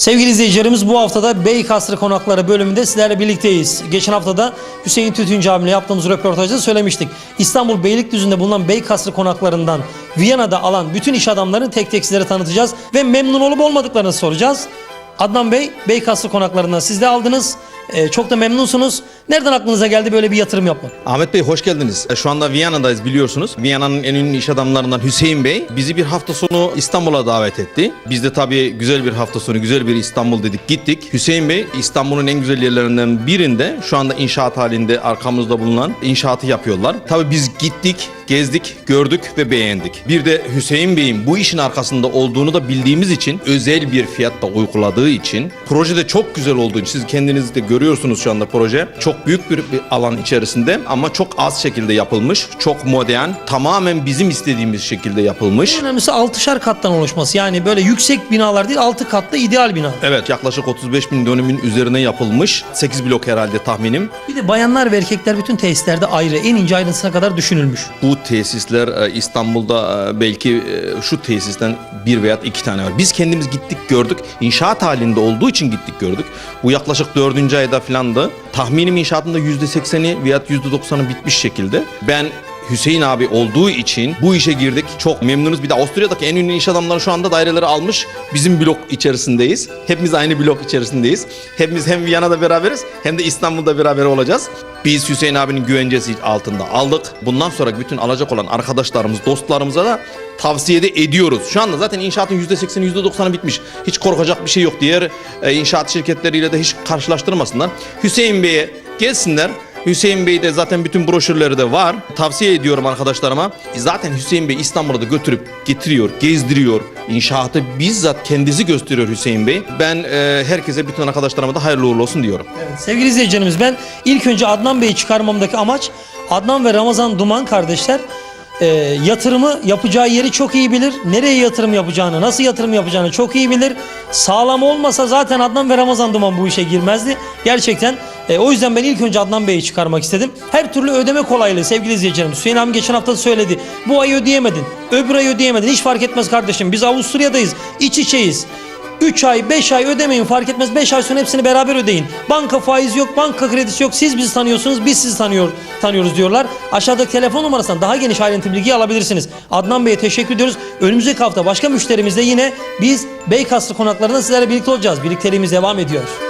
Sevgili izleyicilerimiz bu haftada Beykasrı Konakları bölümünde sizlerle birlikteyiz. Geçen haftada Hüseyin Tütüncü abimle yaptığımız röportajda söylemiştik. İstanbul Beylikdüzü'nde bulunan Beykasrı Konaklarından Viyana'da alan bütün iş adamlarını tek tek sizlere tanıtacağız ve memnun olup olmadıklarını soracağız. Adnan Bey, Beykasrı Konaklarından siz de aldınız. Ee, çok da memnunsunuz. Nereden aklınıza geldi böyle bir yatırım yapmak? Ahmet Bey hoş geldiniz. E, Şu anda Viyana'dayız biliyorsunuz. Viyana'nın en ünlü iş adamlarından Hüseyin Bey bizi bir hafta sonu İstanbul'a davet etti. Biz de tabii güzel bir hafta sonu, güzel bir İstanbul dedik gittik. Hüseyin Bey İstanbul'un en güzel yerlerinden birinde şu anda inşaat halinde arkamızda bulunan inşaatı yapıyorlar. Tabii biz gittik, gezdik, gördük ve beğendik. Bir de Hüseyin Bey'in bu işin arkasında olduğunu da bildiğimiz için özel bir fiyatta uyguladığı için projede çok güzel olduğu için siz kendiniz de görüyorsunuz şu anda proje. Çok büyük bir, bir alan içerisinde ama çok az şekilde yapılmış. Çok modern. Tamamen bizim istediğimiz şekilde yapılmış. En önemlisi altışar kattan oluşması. Yani böyle yüksek binalar değil, altı katlı ideal bina. Evet yaklaşık 35 bin dönümün üzerine yapılmış. 8 blok herhalde tahminim. Bir de bayanlar ve erkekler bütün tesislerde ayrı, en ince ayrıntısına kadar düşünülmüş. Bu tesisler e, İstanbul'da e, belki e, şu tesisten bir veya iki tane var. Biz kendimiz gittik gördük. İnşaat halinde olduğu için gittik gördük. Bu yaklaşık dördüncü ayda filandı. Tahminim inşaatında yüzde sekseni veya yüzde doksanı bitmiş şekilde. Ben Hüseyin abi olduğu için bu işe girdik. Çok memnunuz. Bir de Avusturya'daki en ünlü iş adamları şu anda daireleri almış. Bizim blok içerisindeyiz. Hepimiz aynı blok içerisindeyiz. Hepimiz hem Viyana'da beraberiz hem de İstanbul'da beraber olacağız. Biz Hüseyin abinin güvencesi altında aldık. Bundan sonra bütün alacak olan arkadaşlarımız, dostlarımıza da tavsiye de ediyoruz. Şu anda zaten inşaatın %80'i %90'ı bitmiş. Hiç korkacak bir şey yok. Diğer e, inşaat şirketleriyle de hiç karşılaştırmasınlar. Hüseyin Bey'e gelsinler. Hüseyin Bey de zaten bütün broşürleri de var. Tavsiye ediyorum arkadaşlarıma. Zaten Hüseyin Bey İstanbul'a da götürüp getiriyor, gezdiriyor. İnşaatı bizzat kendisi gösteriyor Hüseyin Bey. Ben e, herkese bütün arkadaşlarıma da hayırlı uğurlu olsun diyorum. Sevgili izleyicilerimiz ben ilk önce Adnan Bey'i çıkarmamdaki amaç Adnan ve Ramazan Duman kardeşler e, yatırımı yapacağı yeri çok iyi bilir. Nereye yatırım yapacağını, nasıl yatırım yapacağını çok iyi bilir. Sağlam olmasa zaten Adnan ve Ramazan Duman bu işe girmezdi. Gerçekten e, o yüzden ben ilk önce Adnan Bey'i çıkarmak istedim. Her türlü ödeme kolaylığı sevgili izleyicilerim. Hüseyin abi geçen hafta söyledi. Bu ay ödeyemedin, öbür ay ödeyemedin. Hiç fark etmez kardeşim. Biz Avusturya'dayız, iç içeyiz. 3 ay 5 ay ödemeyin fark etmez 5 ay sonra hepsini beraber ödeyin. Banka faiz yok banka kredisi yok siz bizi tanıyorsunuz biz sizi tanıyor, tanıyoruz diyorlar. Aşağıdaki telefon numarasından daha geniş ayrıntı bilgi alabilirsiniz. Adnan Bey'e teşekkür ediyoruz. Önümüzdeki hafta başka müşterimizle yine biz Beykasrı konaklarında sizlerle birlikte olacağız. Birlikteliğimiz devam ediyor.